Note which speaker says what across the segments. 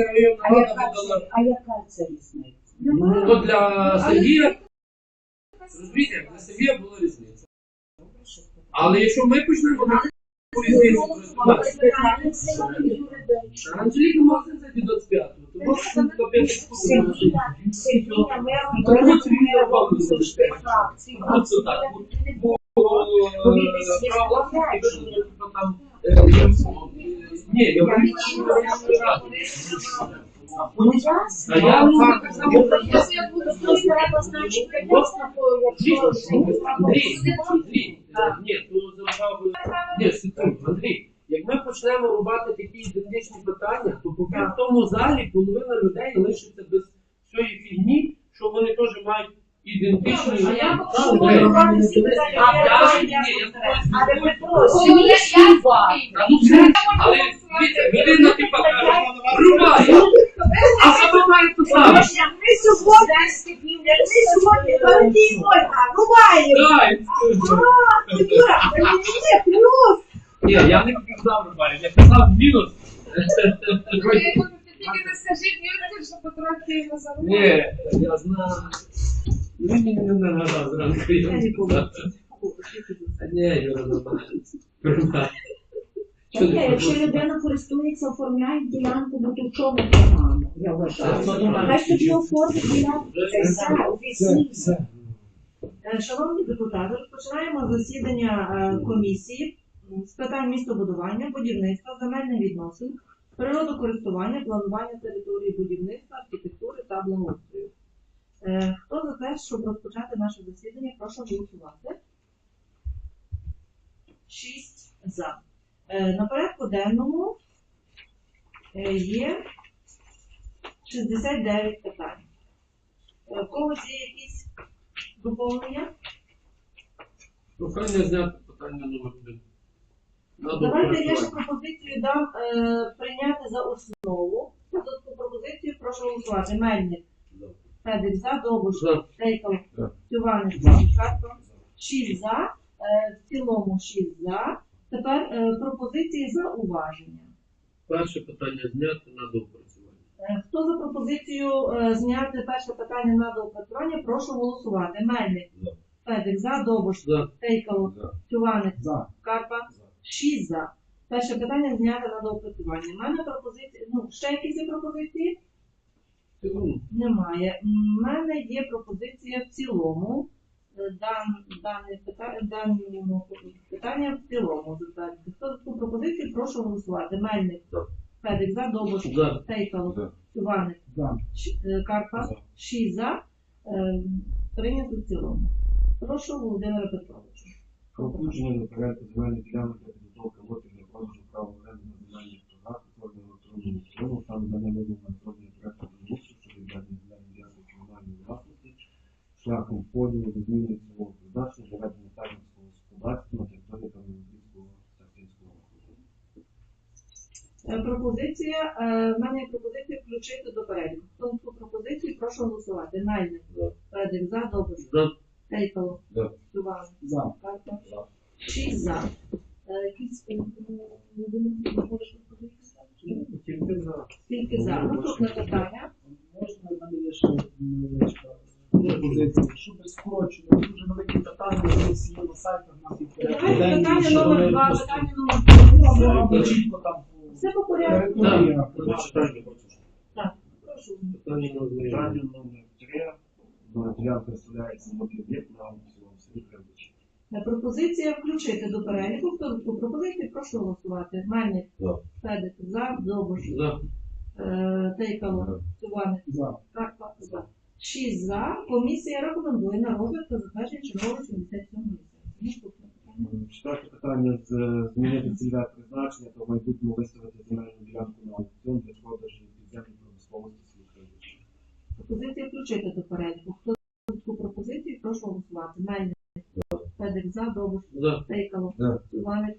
Speaker 1: Київська районна
Speaker 2: А
Speaker 1: рада
Speaker 2: яка
Speaker 1: видала
Speaker 2: це, а яка це різниця?
Speaker 1: Ну, то для Сергія, розумієте, для Сергія була різниця. Але якщо ми почнемо на різницю користуватися, Анжеліка Мосин це до 25-го, то Мосин до 5
Speaker 2: Сергія, Сергія,
Speaker 1: Тому це він. Так. Бо там е, ні, я говорю, що.
Speaker 2: Ну.
Speaker 1: А я
Speaker 2: Ну, так само, якщо я буду треба, значить.
Speaker 1: Андрій, Андрій, ні, то завжди, ні, секунду, Андрій, як ми почнемо рубати такі ідентичні питання, то поки в тому залі половина людей лишиться без цієї фігні, що вони теж мають ідентичні.
Speaker 2: А я хочу рубати всі питання.
Speaker 1: А
Speaker 2: Я це. Але
Speaker 1: не
Speaker 2: Петро,
Speaker 1: ну все, але дивіться, людина типа рубає, а сама має то саме.
Speaker 2: Ми сьогодні, ми сьогодні, Валентин Мойка, рубаємо.
Speaker 1: Дай.
Speaker 2: А, Юра, мені плюс.
Speaker 1: Ні, я не казав рубає, я казав мінус.
Speaker 3: Тільки не скажіть, Юрій, що потрохи його забув.
Speaker 1: Ні, я знаю. Він мені не нагадав зранку. я не. Ні, Юра, нормально. Що
Speaker 2: якщо людина користується, оформляє ділянку, ну то в чому погано? Я вважаю. Хай собі оформить ділянку, це все, офіційно.
Speaker 4: Е, Шановні депутати, розпочинаємо засідання е, комісії з питань містобудування, будівництва, земельних відносин, природокористування, планування території будівництва, архітектури та благоустрою. Е, Хто за те, щоб розпочати наше засідання, прошу голосувати. Шість за. Е, На порядку денному е, є 69 питань. Е, В когось є якісь доповнення?
Speaker 1: Прохання зняти питання номер один.
Speaker 4: Давайте я ще пропозицію дам е, прийняти за основу. За пропозицію прошу голосувати. Мельник, Федик за, Довбуш,
Speaker 1: За.
Speaker 4: Тейкал,
Speaker 1: За.
Speaker 4: Тюванець. Шість за, е, в цілому шість за. Тепер е, пропозиції за уваження.
Speaker 1: Перше питання зняти на доопрацювання.
Speaker 4: Е, Хто за пропозицію е, зняти перше питання на доопрацювання, прошу голосувати. Мельник,
Speaker 1: За.
Speaker 4: Федик за, Довбуш,
Speaker 1: За.
Speaker 4: Тейкало,
Speaker 1: За.
Speaker 4: Тюванець,
Speaker 5: За.
Speaker 4: Карпа.
Speaker 1: За.
Speaker 4: Шість за. Перше питання зняти на доопрацювання. У мене пропозиції. Ну, ще якісь є пропозиції?
Speaker 1: Секунду.
Speaker 4: Немає. У мене є пропозиція в цілому. Е, Дан, дане питання, даному питання в цілому затвердити. Хто за таку пропозицію, прошу голосувати. Мельник. Федик за, Довбуш,
Speaker 1: За.
Speaker 4: Тейкало,
Speaker 1: За.
Speaker 4: Е, Карпа,
Speaker 1: За.
Speaker 4: шість за. Е, Прийнято в цілому. Прошу Володимира Петровича.
Speaker 5: Про включення до порядку земельних ділянок для підготовки лотів для продажу права оренди на земельних торгах, утворення електронному цілому, саме дане вимога зроблення проекту землеустрою щодо відведення земельних ділянок комунальної власності, шляхом поділу до зміни цілого призначення для ведення фермерського господарства на території Кам'янського Сахтинського округу.
Speaker 4: Е, Пропозиція, е, в мене є пропозиція включити до переліку. Хто за цю пропозицію, прошу голосувати.
Speaker 1: За.
Speaker 4: Федик, за, Добрий,
Speaker 1: За.
Speaker 4: Тейкало,
Speaker 1: За.
Speaker 5: За.
Speaker 1: За.
Speaker 4: шість за. Е, Якісь е, можеш пропозицію?
Speaker 5: Тільки за.
Speaker 4: Тільки за. Наступне питання.
Speaker 6: Можна в мене є ще невеличка пропозиція, щоб скорочено, дуже великі питання, вони всі є на сайтах у нас їх порядку
Speaker 4: Давайте питання номер два, питання номер
Speaker 6: або
Speaker 4: три.
Speaker 6: чітко там
Speaker 4: Все по порядку.
Speaker 1: хочеш.
Speaker 4: Прошу.
Speaker 1: Питання номер один.
Speaker 5: Питання номер три. Дана ділянка виставляється на об'єкт на аукціон в селі
Speaker 4: Е, Пропозиція включити до переліку. Хто за таку пропозицію, прошу голосувати. Мельник,
Speaker 1: За.
Speaker 4: Федик, за, Добуш,
Speaker 1: За.
Speaker 4: е, Тейкало,
Speaker 6: За.
Speaker 4: Карпа, за. Шість за. Комісія рекомендує на розгляд та затвердження чергового 77 сесії. Наступне питання.
Speaker 5: Четверте питання з змінити цільове призначення та в майбутньому виставити земельну ділянку на аукціон для продажу підземної промисловості Кривичі.
Speaker 4: Пропозиція включити до переліку. Хто за таку пропозицію, прошу голосувати. Мельник, Федик, за, Добуш,
Speaker 1: За.
Speaker 4: Тейкало,
Speaker 5: За.
Speaker 4: Іванець,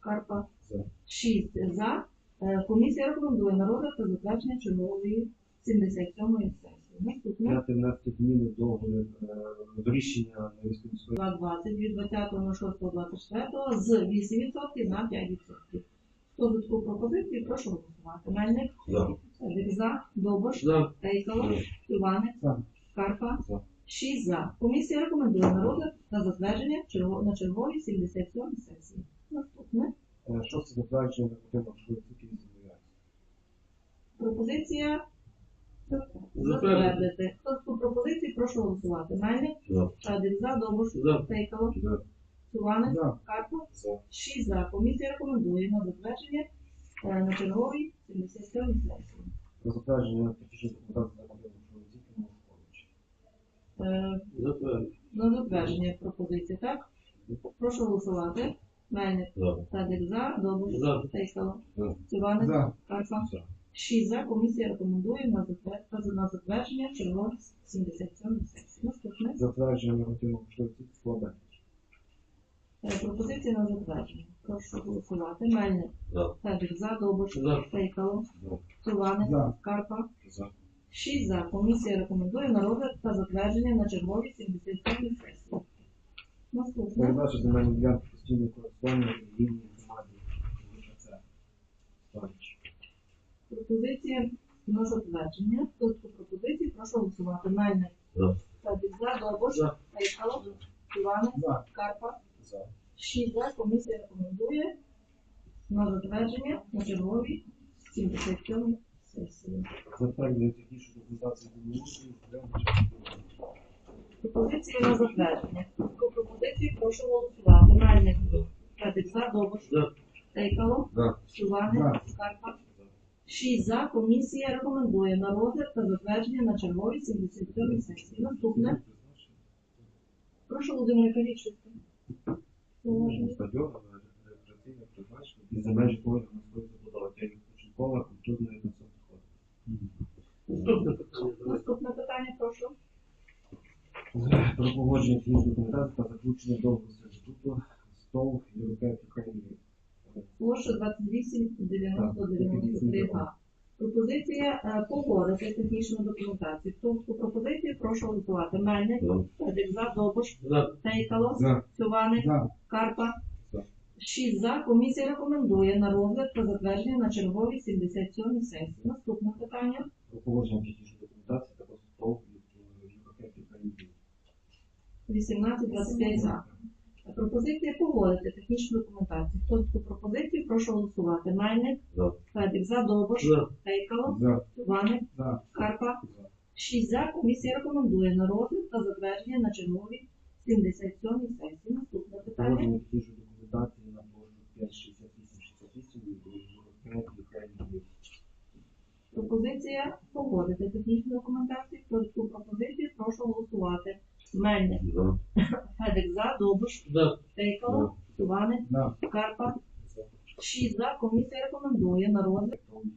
Speaker 4: Карпа.
Speaker 5: За.
Speaker 4: Шість за. Е, Комісія рекомендує на розгляд та затвердження чергової 77 сесії.
Speaker 5: П'яте внести зміни до, до рішення Львівської міської
Speaker 4: 2,20 від 20 на 6 24 з 8% на 5%. Хто за таку пропозицію, прошу голосувати. Мельник,
Speaker 1: За.
Speaker 4: Федик за, Довбош,
Speaker 1: За.
Speaker 4: Тейкало. Іванець,
Speaker 6: За.
Speaker 4: Карпа.
Speaker 5: За.
Speaker 4: 6 за. Комісія рекомендує народу на затвердження черго- на черговій 77 сесії. Наступне.
Speaker 5: Е, Шосте затвердження нормативно грошових оцінки і зобов'язань.
Speaker 4: Пропозиція
Speaker 1: Затвердити.
Speaker 4: Хто з пропозиції, прошу голосувати. Мельник,
Speaker 5: За.
Speaker 4: Шадик за, Довбуш,
Speaker 1: За.
Speaker 4: Тейкало,
Speaker 5: За.
Speaker 4: Суванець,
Speaker 6: За.
Speaker 5: За.
Speaker 4: 6 за. Комісія рекомендує на затвердження е, на черговій 77 сесії.
Speaker 5: Про затвердження документації Москович.
Speaker 4: Е,
Speaker 1: Затвердити.
Speaker 4: На затвердження пропозиції, так? Прошу голосувати. Мельник,
Speaker 5: За.
Speaker 4: Шадик за, Довбуш,
Speaker 1: За.
Speaker 4: Тейкало,
Speaker 5: За.
Speaker 4: Суванець,
Speaker 6: За.
Speaker 5: За.
Speaker 4: 6 за. Комісія рекомендує на затвер- на затвердження чергової 77 сесії. Наступне.
Speaker 5: Затвердження нормативно оцінки складання.
Speaker 4: Е, Пропозиція на затвердження. Прошу голосувати. Мельник,
Speaker 5: За.
Speaker 4: Федір за, Довбуш,
Speaker 1: За.
Speaker 4: Тейкало,
Speaker 5: За.
Speaker 4: Карпа.
Speaker 5: За.
Speaker 4: 6 за. Комісія рекомендує на розгляд та затвердження на черговій 77 сесії. Наступне.
Speaker 5: Передача земельної ділянки постійного користування релігійній громаді ВКЦ. Ставич.
Speaker 4: Пропозиція на затвердження. Хто пропозиції, прошу голосувати. Мельник,
Speaker 5: За.
Speaker 4: За, Довбуш,
Speaker 1: За.
Speaker 4: Тейкало, Суванець,
Speaker 6: За.
Speaker 4: Карпа.
Speaker 5: За.
Speaker 4: 6 за. Комісія рекомендує на затвердження на черговій 77 сесії.
Speaker 5: Затвердження технічної документації землеустрою
Speaker 4: Пропозиції на затвердження. Хто пропозиції, прошу голосувати. Мельник, Федір за, Довбуш,
Speaker 1: За.
Speaker 4: Тейкало,
Speaker 5: За.
Speaker 4: Суванець, Карпа. 6 за. Комісія рекомендує на розгляд та затвердження на черговій 77 сесії. Наступне. Прошу Володимира Калічука.
Speaker 5: Стадіон, рекреаційне призначення і житлової забудови.
Speaker 1: Наступне питання.
Speaker 4: Прошу.
Speaker 5: Про погодження технічної документації та заключення договору сервітуту стол Європейської країни.
Speaker 4: Площа 28 90 93 га. Пропозиція е, погодити технічну документацію. За пропозицію, прошу голосувати. Мельник, Федик за, Довбуш,
Speaker 1: За.
Speaker 4: Тейкало. Цюваник, Карпа.
Speaker 5: За.
Speaker 4: 6 за. Комісія рекомендує на розгляд та затвердження на черговій 77 сесії. Наступне питання.
Speaker 5: Про технічної документації та стол Європейської
Speaker 4: 18-25 за. Пропозиція погодити технічну документацію. Хто за пропозицію, прошу голосувати. Мельник. Федик за, Довбуш,
Speaker 1: За.
Speaker 4: Тейкало,
Speaker 5: За.
Speaker 4: Карпа.
Speaker 5: За.
Speaker 4: 6 за. Комісія рекомендує на розгляд та затвердження на черговій 77-й сесії. Наступне питання.
Speaker 5: Погодження на площу 56868 Європейської.
Speaker 4: Пропозиція погодити технічну документацію. Хто цю пропозицію, прошу голосувати. Мельник,
Speaker 5: За.
Speaker 4: Федик за, Довбуш,
Speaker 1: За.
Speaker 4: Тейкало,
Speaker 6: За.
Speaker 4: Карпа.
Speaker 5: За.
Speaker 4: 6 за. Комісія рекомендує на розгляд
Speaker 5: Європейської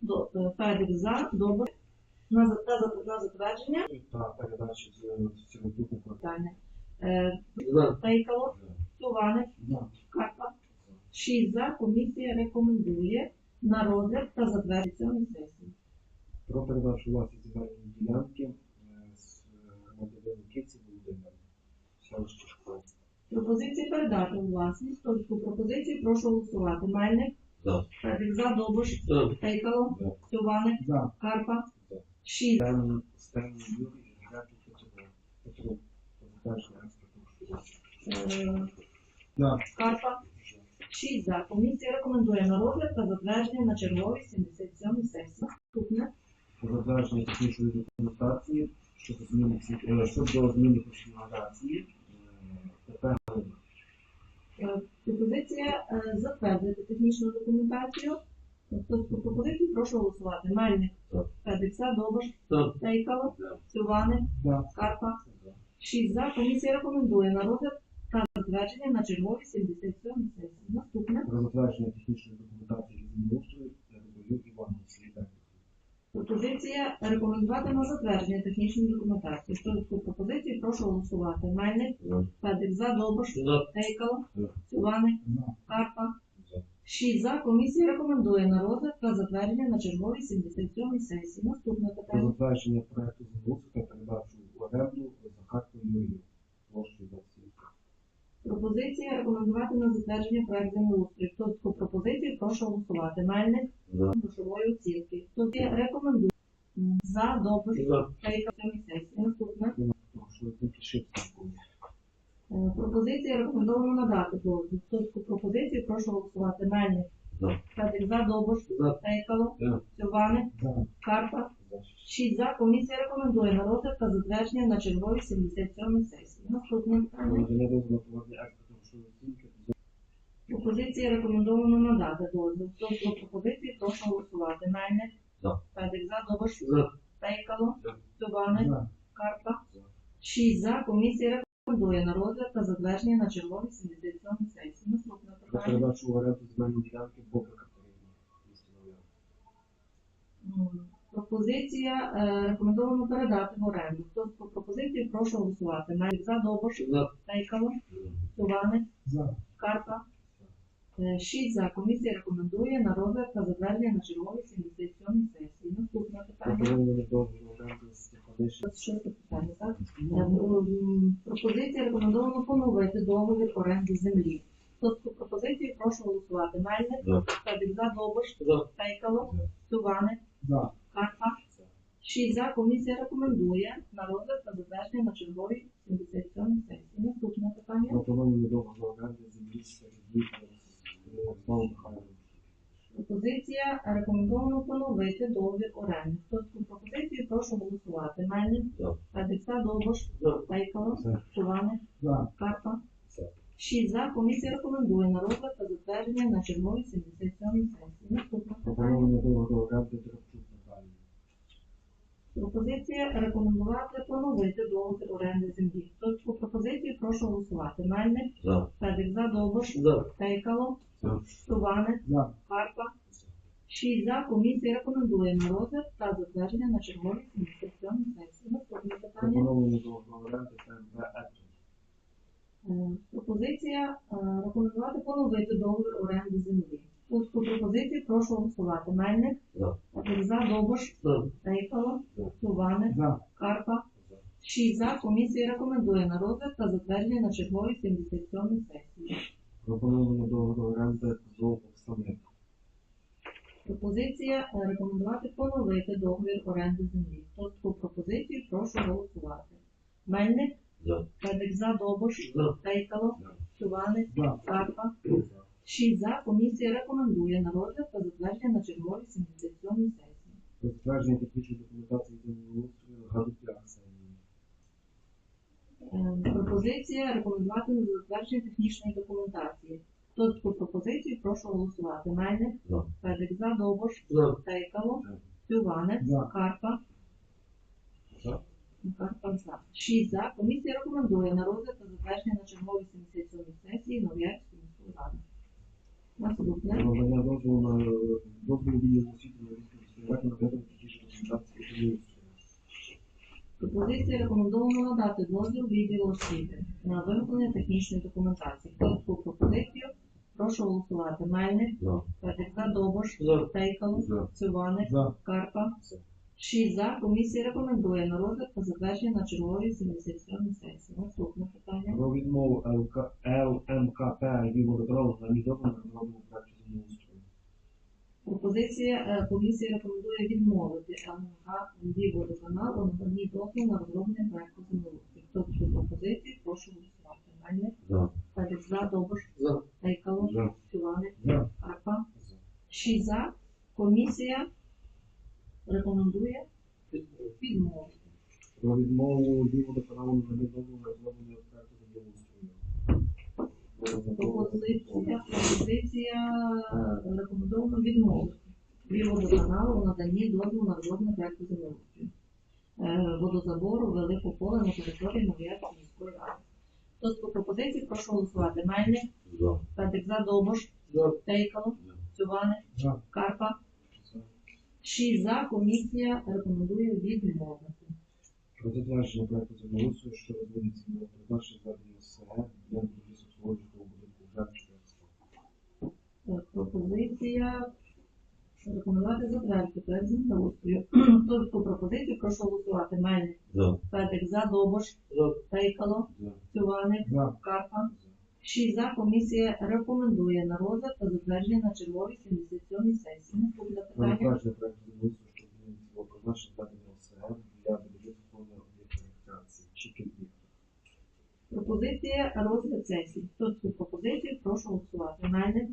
Speaker 4: до е, Федик за, Довбуш на, за- та за- на затвердження питання. Е,
Speaker 1: За.
Speaker 4: Тейкало,
Speaker 6: За.
Speaker 4: Карпа. 6 за. Комісія рекомендує на розгляд та затвердження цієї сесії.
Speaker 5: Про передачу земельної ділянки е, з громадянину Киці Володимира. Селище Школи.
Speaker 4: Пропозиція передати у власність. Хто пропозицію, прошу голосувати. Мельник,
Speaker 5: За.
Speaker 4: Федик за,
Speaker 1: За.
Speaker 4: Цюваник,
Speaker 6: За.
Speaker 4: Карпа.
Speaker 5: За.
Speaker 4: 6
Speaker 5: Стен, Стен Юрій, Грати Петров. Петров. Передача експорту
Speaker 4: е,
Speaker 6: За.
Speaker 4: Карпа. 6 за. Комісія рекомендує на розгляд та затвердження на черговій 77 сесії. Наступне.
Speaker 5: Про затвердження технічної документації щодо зміни ці- е, щодо зміни конфігурації е, «Галина».
Speaker 4: Е, Пропозиція затвердити технічну документацію. Цю пропозицію, прошу голосувати. Мельник, Довбуш,
Speaker 1: За.
Speaker 4: Тейкало,
Speaker 5: За.
Speaker 4: Цюваник, Карпа. 6 за. Комісія рекомендує на розгляд та затвердження на черговій 77 сесії. Наступне.
Speaker 5: Про затвердження технічної документації землеустрою Рибою Івану Сліда.
Speaker 4: Пропозиція рекомендувати на затвердження технічної документації. За цю пропозицію, прошу голосувати. Мельник,
Speaker 5: За.
Speaker 4: Федик за, Довбуш,
Speaker 1: За.
Speaker 4: Тейкало,
Speaker 5: За.
Speaker 4: Карпа.
Speaker 5: За.
Speaker 4: 6 за. Комісія рекомендує на розгляд та затвердження на черговій 77 сесії. Наступне питання.
Speaker 5: затвердження проекту землеустрою та передачу в оренду Захарку Юрію. Площу 27.
Speaker 4: Пропозиція рекомендувати на затвердження проект землеустрою. Хто таку пропозицію, прошу голосувати. Мельник
Speaker 5: За.
Speaker 4: грошової оцінки. Рекомендує за добру
Speaker 1: За.
Speaker 4: та яка сесії. Наступне. Пропозиція рекомендовано надати дозвіл. Хто таку пропозицію, прошу голосувати. Мельник.
Speaker 5: За.
Speaker 4: Федик за Добуш.
Speaker 1: За.
Speaker 4: Тейкало.
Speaker 5: За.
Speaker 4: Карпа.
Speaker 5: За.
Speaker 4: 6 за. Комісія рекомендує на розгляд та затвердження на черговій 77 сесії. Наступне Пропозиція рекомендовано надати дозвіл. Хто за пропозицію, прошу голосувати.
Speaker 5: За.
Speaker 4: Федик за.
Speaker 1: За.
Speaker 4: Тейкало.
Speaker 5: За.
Speaker 4: Карпа.
Speaker 5: За.
Speaker 4: 6 за. Комісія рекомендує на розгляд та затвердження на черговій 77 сесії. Наступне питання.
Speaker 5: передачу в оренду земельної ділянки Бобра Катерині. Місто Нове.
Speaker 4: М, Пропозиція е, рекомендовано передати в оренду. Хто за пропозицію, прошу голосувати. Мельник за Добуш.
Speaker 1: За.
Speaker 4: Тейкало. Цюваник.
Speaker 6: За.
Speaker 4: Карпа. 6 за. Комісія рекомендує на розгляд та затвердження на черговій 77 сесії. Наступне питання.
Speaker 5: Пропонуємо.
Speaker 4: Шосте так? Е, м, Пропозиція рекомендовано поновити договір оренди землі. Хто за цю пропозицію, прошу голосувати. Мельник,
Speaker 5: За.
Speaker 4: Федик за Довбиш,
Speaker 1: За.
Speaker 4: Тейкало,
Speaker 5: За.
Speaker 6: За.
Speaker 4: Карпа.
Speaker 5: За.
Speaker 4: 6 за. Комісія рекомендує на розгляд та затвердження на черговій 77 сесії. Наступне питання.
Speaker 5: Пропонуємо дозволу оренди землі Сергій Ярославу Михайловичу.
Speaker 4: Пропозиція рекомендовано поновити договір оренди. Хто за цю пропозицію, прошу голосувати. Мельник,
Speaker 5: За.
Speaker 4: Федик за
Speaker 1: За.
Speaker 4: Карпа.
Speaker 5: За.
Speaker 4: 6 за. Комісія рекомендує на розгляд та затвердження на черговій 77 сесії. Наступне питання. Пропозиція рекомендувати поновити договір оренди землі. Хто за цю пропозицію, прошу голосувати. Мельник,
Speaker 5: За.
Speaker 4: Федик за Довбиш,
Speaker 1: За.
Speaker 4: Тейкало,
Speaker 5: За.
Speaker 4: Тувани,
Speaker 6: За.
Speaker 4: Карпа. 6 за. Комісія рекомендує на розгляд та затвердження на черговій 77 сесії. Наступне питання.
Speaker 5: Оренди.
Speaker 4: Е, Пропозиція е, рекомендувати поновити договір оренди землі. По пропозиції прошу голосувати. Мельник,
Speaker 5: За.
Speaker 4: Федик за Довбиш,
Speaker 1: За.
Speaker 4: Тейкало,
Speaker 5: За.
Speaker 6: За.
Speaker 4: Карпа.
Speaker 5: За.
Speaker 4: 6 за. Комісія рекомендує на розгляд та затвердження на черговій 77 сесії.
Speaker 5: Пропонуємо дозволу оренди ЗОВ Оксани.
Speaker 4: Пропозиція е, рекомендувати поновити договір оренди землі. Хто за таку пропозицію, прошу голосувати. Мельник,
Speaker 5: За.
Speaker 4: Федик за Довбиш,
Speaker 1: За.
Speaker 6: За.
Speaker 4: Карпа.
Speaker 5: За.
Speaker 4: 6 за. Комісія рекомендує на розгляд та затвердження на черговій 77 сесії.
Speaker 5: Затвердження технічної документації землеустрою Гадупля Ксенії.
Speaker 4: Е, Пропозиція рекомендувати на затвердження технічної документації. Хто таку пропозицію, прошу голосувати. Мельник,
Speaker 5: За.
Speaker 4: Федик за Довбиш,
Speaker 1: За.
Speaker 4: Тейкало,
Speaker 5: За.
Speaker 4: Тюване,
Speaker 6: За.
Speaker 4: Карпа.
Speaker 5: За.
Speaker 4: Карпа за. 6 за. Комісія рекомендує на розгляд та затвердження на черговій 77 сесії Нов'ярської міської ради. Наступне.
Speaker 5: Надання дозволу на дозволу відділу освіти на різні на ведення технічної документації.
Speaker 4: Пропозиція рекомендовано надати дозвіл відділу освіти на виготовлення технічної документації. Хто таку пропозицію? Прошу голосувати. Мельник,
Speaker 5: За.
Speaker 1: Добош,
Speaker 4: Тейкало, Цюваник. Карпа.
Speaker 5: За.
Speaker 4: 6 за. Комісія рекомендує на розгляд та затвердження на черговій 77 сесії. Наступне питання.
Speaker 5: Про відмову ЛК, ЛМКП Львівводоканалу на на розробленому проекту землеустрою.
Speaker 4: Пропозиція е, комісії рекомендує відмовити ЛНК Львівводоканалу на наданні дозволу на розроблення проекту землеустрою. Хто за цю пропозицію, прошу голосувати. Мельник,
Speaker 5: За.
Speaker 4: Федик за Довбиш,
Speaker 1: За.
Speaker 4: Тейкало,
Speaker 5: За.
Speaker 4: Цюваник,
Speaker 6: За.
Speaker 4: Карпа.
Speaker 5: За.
Speaker 4: 6 за. Комісія рекомендує відмовити.
Speaker 5: Про відмову Львівводоканалу на дозволу на розроблення проекту землеустрою.
Speaker 4: Пропозиція, пропозиція е, рекомендовано відмовити Львівводоканалу у наданні дозволу на розроблення проекту землеустрою. Водозабору велике поле на території Новоярської міської ради. Хто з пропозицій, прошу голосувати. Мельник,
Speaker 5: За.
Speaker 4: Федик за Довбуш, Тейкало. Цювани, Карпа.
Speaker 5: За.
Speaker 4: 6 за. Комісія рекомендує відмовити.
Speaker 5: Про затвердження проекту землеустрою, що розводиться на призначення зведення СГ для лісоположного будинку Жевченського.
Speaker 4: Е, Пропозиція рекомендувати затвердити проект землеустрою. Хто за таку пропозицію, прошу голосувати. Мельник. Федик за Довбуш,
Speaker 1: За.
Speaker 4: Тейкало. Цюваник,
Speaker 6: За.
Speaker 4: Карпа. 6 за. Комісія рекомендує на розгляд та затвердження на черговій 77 сесії. Наступне
Speaker 5: Про
Speaker 4: питання.
Speaker 5: затвердження проекту щодо зміни цілого призначення ведення ОСГ для будівництва об'єктів рекреації. Чеківник.
Speaker 4: Пропозиція розгляд сесії. Хто цю пропозицію? Прошу голосувати. Мельник,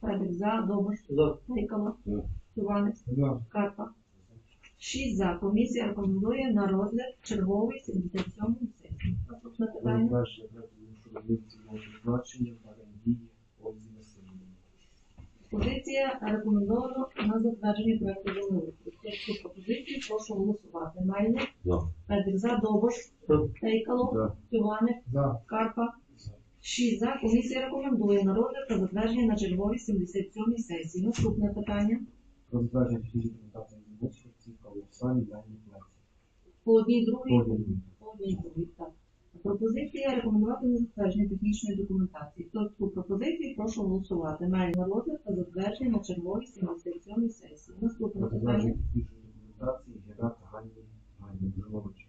Speaker 4: Федик за, Тикало,
Speaker 5: За.
Speaker 4: Іванець,
Speaker 6: За.
Speaker 4: Карпа. 6 за. Комісія рекомендує на розгляд чергової 77 сесії. Наступне питання.
Speaker 5: затвердження проекту зміни цілого призначення ведення Ользі Васильівні.
Speaker 4: Позиція рекомендовано на затвердження проекту землеустрою. Хто цю пропозицію? Прошу голосувати. Мельник. Федик за,
Speaker 5: За.
Speaker 4: Іванець,
Speaker 6: За.
Speaker 4: Карпа. 6 за. Комісія рекомендує на розгляд та затвердження на черговій 77 сесії. Наступне питання.
Speaker 5: Про затвердження технічної документації землеустрою цівка в Оксані Дані Плаці.
Speaker 4: По одній другій. По одній другій. Так. Пропозиція рекомендувати на затвердження технічної документації. Хто цю пропозицію, прошу голосувати. Має на розгляд та затвердження на черговій 77 сесії. Наступне питання.
Speaker 5: документації Герата Ганні Ганні Жилович.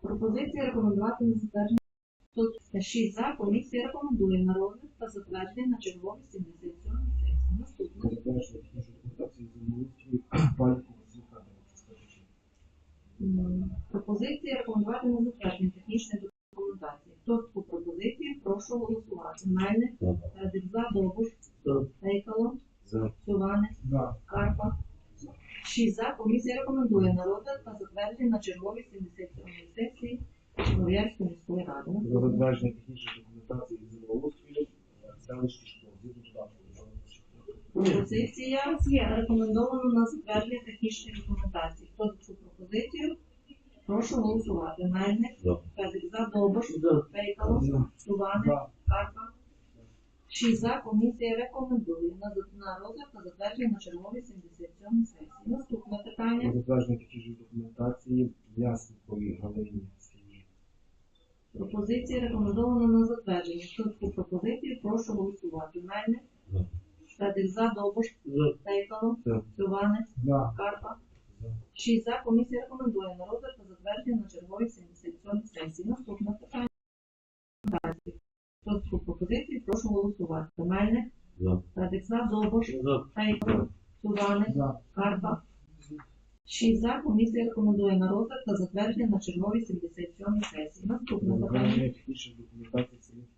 Speaker 4: Пропозиція рекомендувати на затвердження. Тут 6 за. Комісія рекомендує на розгляд та затвердження на черговій 77 сесії. Наступне.
Speaker 5: Затвердження технічної документації землеустрою Пальку Василь Федорович. Скажіть.
Speaker 4: М, Пропозиція рекомендувати на затвердження технічної документації. Хто цю пропозицію, прошу голосувати. Мельник, Федик за, Довбуш, Тейкало,
Speaker 5: За.
Speaker 4: Карпа. 6 за. Комісія рекомендує на розгляд та затвердження на черговій 77 сесії Новоярської міської ради.
Speaker 5: Про затвердження технічної документації землеустрою селищі школи.
Speaker 4: Пропозиція рекомендована на затвердження технічної документації. Хто за цю пропозицію? Прошу голосувати. Мельник,
Speaker 5: За.
Speaker 4: Федик за, Довбуш, Тейкало, Цюванець,
Speaker 6: За.
Speaker 4: Карпа. 6 за. Комісія рекомендує на, на розгляд та затвердження на черговій 77 сесії. Наступне питання.
Speaker 5: затвердження технічної документації Ясниковій Галині Сергій.
Speaker 4: Пропозиція рекомендована на затвердження. Хто цю пропозицію? Прошу голосувати. Мельник. Федик за, Довбуш, Тейкало,
Speaker 5: За.
Speaker 4: Карпа. 6 за комісія рекомендує на розгляд та затвердження на черговій 77 сесії. Наступне питання. Хто з пропозиції, прошу голосувати. Земельник,
Speaker 5: За.
Speaker 4: Радикса, Довбош,
Speaker 6: За.
Speaker 4: Тейко, Карпа. 6 за комісія рекомендує на розгляд та затвердження на черговій 77 сесії. Наступне питання.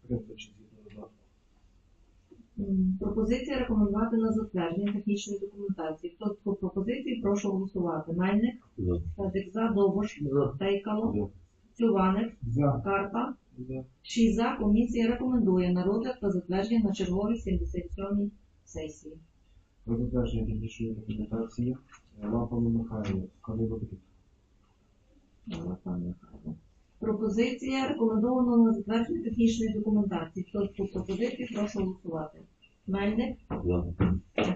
Speaker 4: Технічна Пропозиція рекомендувати на затвердження технічної документації. Хто за цю пропозицію? Прошу голосувати. Мельник,
Speaker 5: За.
Speaker 4: Федик за, Довбуш, Тейкало,
Speaker 5: За.
Speaker 4: Цюванець,
Speaker 6: За.
Speaker 4: Карпа.
Speaker 5: За.
Speaker 4: 6 за. Комісія рекомендує на розгляд та затвердження на черговій 77 сесії.
Speaker 5: Про затвердження технічної документації Лампами Михайло.
Speaker 4: Пан Михайло. Пропозиція рекомендована на затвердження технічної документації. Хто за цю пропозицію, прошу голосувати. Мельник,
Speaker 5: За.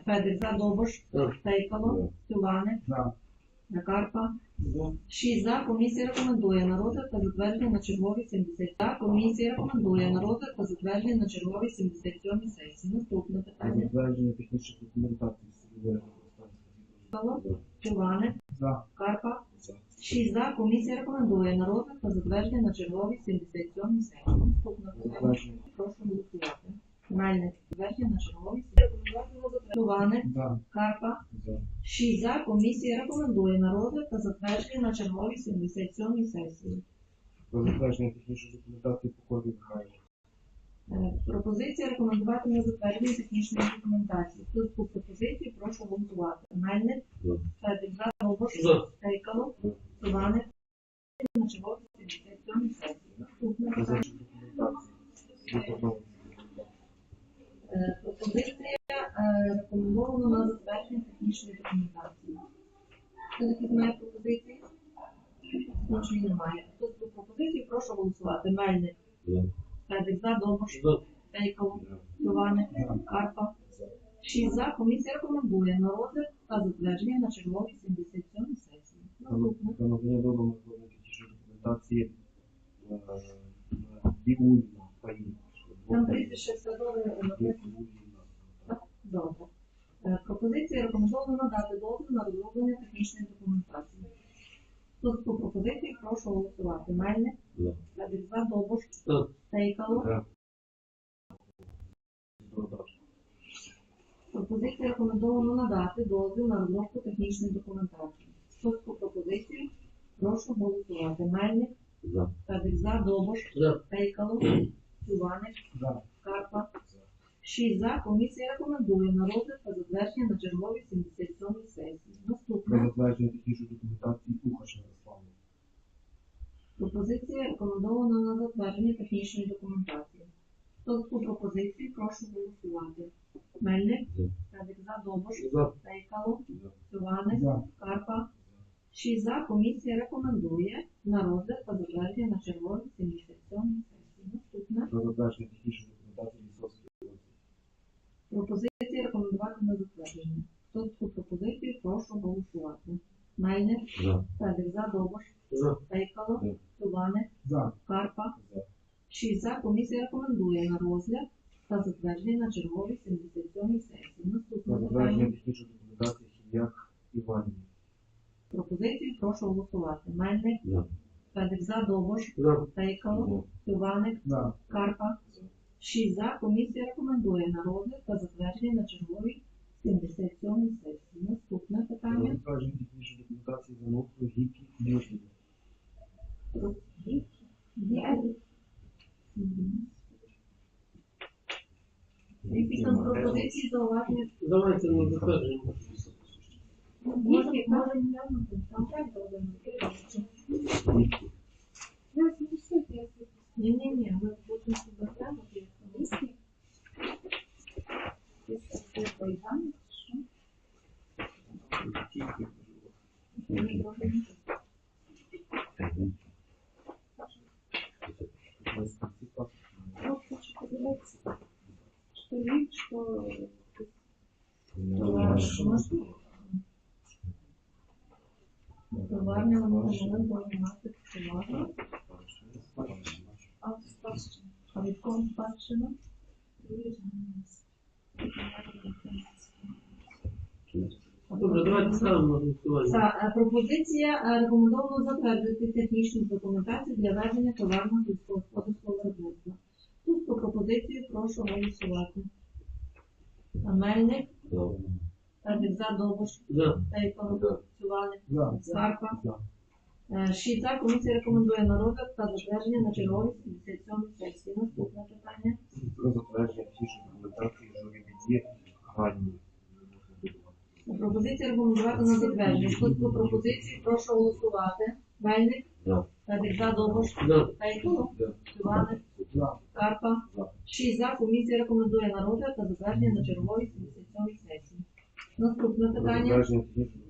Speaker 4: Федір за, Довбуш, Тейкало, Цюване,
Speaker 6: За.
Speaker 4: Карпа.
Speaker 6: За.
Speaker 4: 6 за. Комісія рекомендує на розгляд та затвердження на черговій 70 за. Комісія рекомендує на розгляд та затвердження на черговій 77 сесії. Наступне питання.
Speaker 5: затвердження технічної документації. За.
Speaker 4: Карпа.
Speaker 5: За.
Speaker 4: 6 за. Комісія рекомендує на розгляд та затвердження на черговій 77 сесії. Наступне питання. Прошу голосувати. Мельник. Затвердження на черговій Тувани,
Speaker 6: За.
Speaker 4: Карпа.
Speaker 5: За.
Speaker 4: 6 за. Комісія рекомендує на розгляд та затвердження на черговій 77 сесії.
Speaker 5: Про затвердження технічної документації Походів Михайло.
Speaker 4: Е, Пропозиція рекомендувати на затвердження технічної документації. Хто за цю пропозицію, прошу голосувати. Мельник,
Speaker 5: За.
Speaker 4: Федик за, Тейкало,
Speaker 5: За.
Speaker 4: На черговій 77 сесії. Пропозиція рекомендована на затвердження технічної документації. Хто таких має пропозиції? Іншої немає. Хто цю пропозицію, прошу голосувати. Мельник. Федик за, Довбуш,
Speaker 5: За.
Speaker 4: Карпа. 6 за. Комісія рекомендує на розгляд та затвердження на черговій 77 сесії
Speaker 5: до надання дозволу на зроблення документації Дівульна Паїна.
Speaker 4: Там прізвище встановлено е, Пропозиція рекомендовано надати дозвіл на розроблення технічної документації. Тут по пропозиції прошу голосувати. Мельник, Лабірза,
Speaker 5: Добуш,
Speaker 4: Сейкало.
Speaker 5: Пропозиція
Speaker 4: рекомендовано надати дозвіл на розробку технічної документації. За пропозицію? Прошу голосувати. Мельник,
Speaker 5: За.
Speaker 4: Федик за, Довбуш,
Speaker 1: За.
Speaker 4: Пейкало, Іваник,
Speaker 6: За.
Speaker 4: Карпа. Шість за. Комісія рекомендує на розгляд та затвердження на черговій 77 сесії.
Speaker 5: Про
Speaker 4: Наступне.
Speaker 5: затвердження технічної документації Ухаша Ярославу.
Speaker 4: Пропозиція рекомендована на затвердження технічної документації. Хто за пропозицію, прошу голосувати. Мельник,
Speaker 5: За.
Speaker 4: Федик за. Пейкало,
Speaker 5: За.
Speaker 4: Іваник,
Speaker 6: За.
Speaker 4: Карпа. Шість за. Комісія рекомендує на розгляд та затвердження на черговій 77 сесії. Наступне.
Speaker 5: Про затвердження технічної документації Лісовської області.
Speaker 4: Пропозиція рекомендувати на затвердження. Хто за таку пропозицію, прошу голосувати. Мельник,
Speaker 5: За.
Speaker 4: Федик за, Довбуш,
Speaker 1: За.
Speaker 4: Пейкало,
Speaker 5: За.
Speaker 6: За.
Speaker 4: Карпа.
Speaker 5: За.
Speaker 4: Шість за. Комісія рекомендує на розгляд та затвердження на черговій 77 сесії.
Speaker 5: Про
Speaker 4: Наступне
Speaker 5: затвердження
Speaker 4: питання.
Speaker 5: технічної документації Хім'як Іванівні.
Speaker 4: Пропозицію прошу голосувати. Мельник,
Speaker 5: За.
Speaker 4: Федик за, Довбуш,
Speaker 1: За.
Speaker 4: Пейкало, Іваник,
Speaker 6: За.
Speaker 4: Карпа. Шість за. Комісія рекомендує на розгляд та затвердження на черговій 77 сесії. Наступне
Speaker 5: Про
Speaker 4: питання.
Speaker 5: документації Занутру Гікі Южні.
Speaker 4: Про- Є. Мгм. Якісь там пропозиції, зауваження?
Speaker 1: Давайте на затвердження.
Speaker 4: Може, може, глянути. Там так добре.
Speaker 3: Я запустити, я запустити.
Speaker 4: Ні, ні, ні, ми будемо себе глянути.
Speaker 3: Дійсно?
Speaker 4: Це поїдання, що? Ні, добре.
Speaker 3: Ну, хочу подивитися. Що ліп, що...
Speaker 4: Товарня вони не можуть мати товару.
Speaker 3: А, спадщина.
Speaker 4: А від кого спадщина?
Speaker 1: Добре, давайте ставимо на голосування.
Speaker 4: Та е, пропозиція е, рекомендовано затвердити технічну документацію для ведення товарного сільськогосподарського виробництва. Тут по пропозицію прошу голосувати. Мельник, за, Довбуш,
Speaker 1: За.
Speaker 4: Пейкало, Цювалик,
Speaker 6: За.
Speaker 4: Скарпа.
Speaker 5: За.
Speaker 4: Е, Шість за. Комісія рекомендує на розгляд та затвердження на черговій 77 сесії. Наступне питання.
Speaker 5: Про затвердження технічної документації Журівіді Ганні.
Speaker 4: Пропозиція рекомендувати на затвердження. Хто за пропозицію, прошу голосувати. Мельник,
Speaker 5: За.
Speaker 4: Федик за, Довбуш,
Speaker 1: За.
Speaker 4: Пейкало,
Speaker 5: За.
Speaker 4: Цювалик,
Speaker 6: За.
Speaker 4: Карпа.
Speaker 5: За.
Speaker 4: Шість за. Комісія рекомендує на розгляд та затвердження на черговій 77 сесії. Наступне питання.
Speaker 5: затвердження технічної.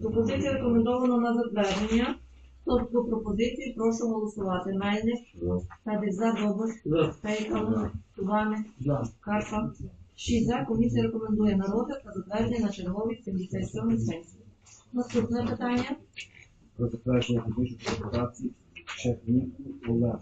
Speaker 4: Пропозиція рекомендована на затвердження. Хто за цю пропозицію, прошу голосувати. Мельник,
Speaker 5: За.
Speaker 4: Федик за, Довбуш,
Speaker 1: За.
Speaker 4: Пейкало, Іваник,
Speaker 6: За.
Speaker 4: Карпа. Шість за. Комісія рекомендує на розгляд та затвердження на черговій 77 сесії. Наступне питання.
Speaker 5: Про затвердження технічної документації Черніку Олегу.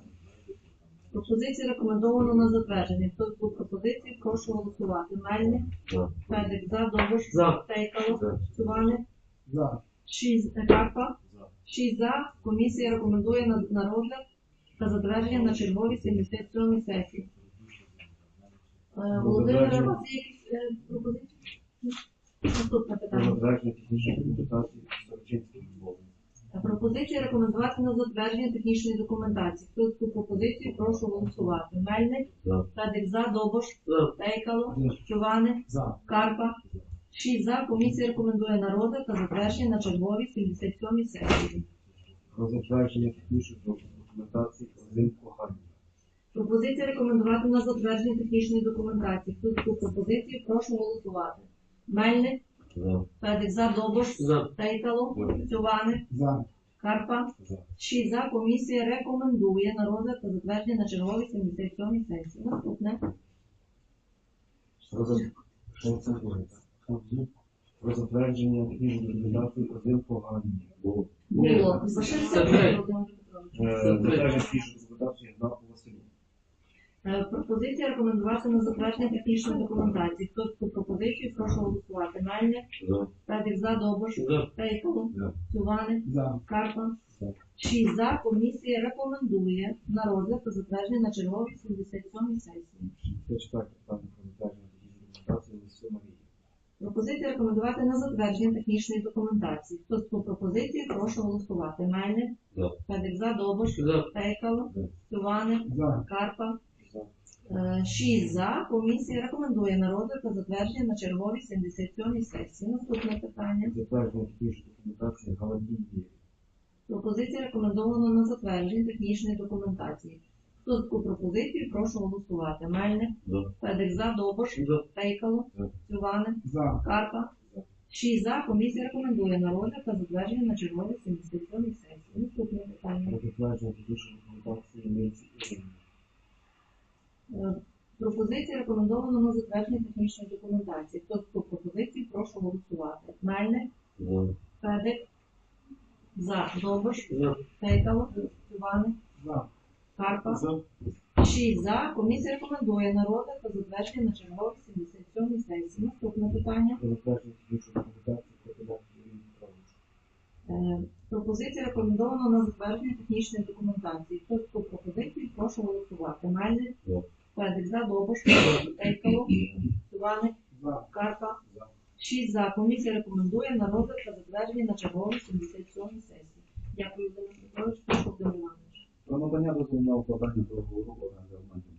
Speaker 4: Пропозиція рекомендована на затвердження. Хто цю пропозицію, прошу голосувати. Мельник,
Speaker 5: За.
Speaker 4: Федик за, Довбуш,
Speaker 1: За.
Speaker 4: Пейкало,
Speaker 5: За.
Speaker 6: За.
Speaker 4: Шість е, Карпа.
Speaker 5: За.
Speaker 4: Шість за. Комісія рекомендує на, на розгляд та затвердження на черговій 77 сесії. Е, Володимир, у якісь е, пропозиції? Наступне питання.
Speaker 5: затвердження технічної документації Сорочинської.
Speaker 4: Е, Пропозиція рекомендувати на затвердження технічної документації. Хто цю пропозицію, прошу голосувати. Мельник,
Speaker 5: За.
Speaker 4: Федик за, Добош,
Speaker 1: За.
Speaker 4: Чувани, Карпа. Шість за. Комісія рекомендує на розгляд та затвердження на черговій 77 сесії.
Speaker 5: Про затвердження технічної документації Озимко Ганні.
Speaker 4: Пропозиція рекомендувати на затвердження технічної документації. Хто за пропозицію, прошу голосувати. Мельник,
Speaker 5: За.
Speaker 4: Федик за, Добош,
Speaker 1: За.
Speaker 4: Пейкало, Цювани,
Speaker 6: За.
Speaker 4: Карпа.
Speaker 5: За.
Speaker 4: Шість за. Комісія рекомендує на розгляд та затвердження на черговій 77 сесії. Наступне.
Speaker 5: Про за- що це буде? Про затвердження технічної документації Озимко Ганні. Було.
Speaker 4: Було.
Speaker 1: Це.
Speaker 5: Е, Затвердження технічної документації Гнаку Василю.
Speaker 4: Е, Пропозиція рекомендувати на затвердження технічної документації. Хто цю пропозицію, прошу голосувати. Мельник,
Speaker 5: За.
Speaker 4: За, Добош,
Speaker 1: За.
Speaker 4: Пейкало,
Speaker 5: За.
Speaker 4: Цювани,
Speaker 6: За.
Speaker 4: Карпа.
Speaker 5: За.
Speaker 4: Шість за. Комісія рекомендує на розгляд та затвердження на черговій 77 сесії. Пропозиція рекомендувати на затвердження технічної документації. Хто за таку пропозицію, прошу голосувати. Мельник,
Speaker 5: За.
Speaker 4: За,
Speaker 1: За.
Speaker 4: Сюваник,
Speaker 6: За.
Speaker 4: Карпа.
Speaker 5: За.
Speaker 4: Е, за. Комісія рекомендує на розгляд та затвердження на черговій 77-й сесії. Наступне питання.
Speaker 5: Затвердження технічної документації Галадій.
Speaker 4: Пропозиція рекомендована на затвердження технічної документації. Хто за таку пропозицію, прошу голосувати. Мельник. Федик за,
Speaker 1: За.
Speaker 4: Сюваник,
Speaker 6: За.
Speaker 4: Карпа. Шість за. Комісія рекомендує на розгляд та затвердження на черговій 77-й сесії. Наступне питання.
Speaker 5: Затвердження технічної документації Мельці Ірини.
Speaker 4: Пропозиція рекомендована на затвердження технічної документації. Хто за таку прошу голосувати. Мельник,
Speaker 5: За.
Speaker 4: Федик, за, Довбиш,
Speaker 1: За.
Speaker 4: Тейкало, Івани,
Speaker 6: За.
Speaker 4: Карпа.
Speaker 5: За.
Speaker 4: Шість за. Комісія рекомендує на розгляд та затвердження на черговій 77 сесії. Наступне питання.
Speaker 5: Про затвердження технічної документації Капітанської Ірини
Speaker 4: Е, Пропозиція рекомендована на затвердження технічної документації. Хто за таку пропозицію, прошу голосувати. Мельник,
Speaker 5: За.
Speaker 4: Федик за, Довбиш, Тейкало, Івани, Карпа. 6 за. Комісія рекомендує на розгляд та затвердження на черговій 77 сесії. Дякую, Володимир Петрович. Прошу Володимир Іванович.
Speaker 5: Про надання дозволу на укладання договору оренди